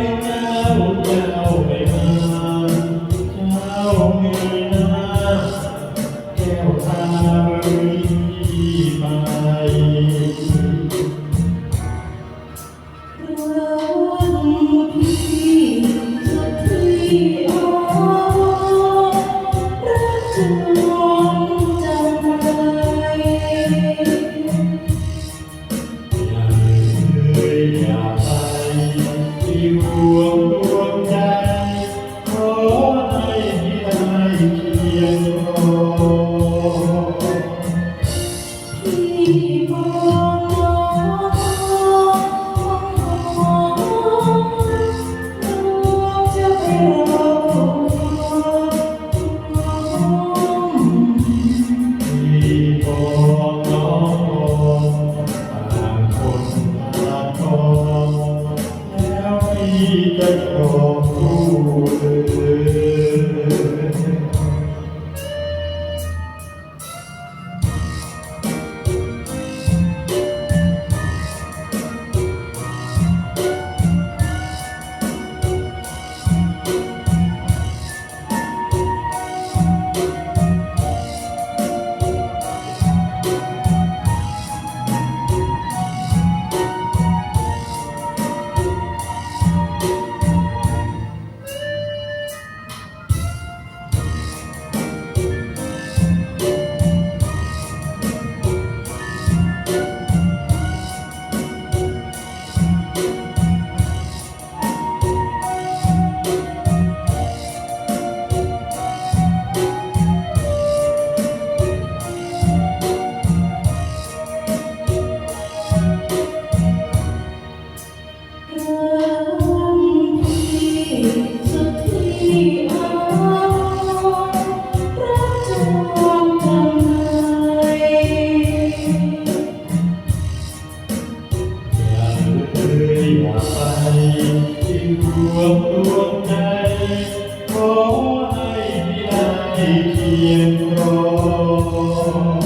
Amen. people. จากไปที่รวมดวงใจขอให้ได้เพียงรอ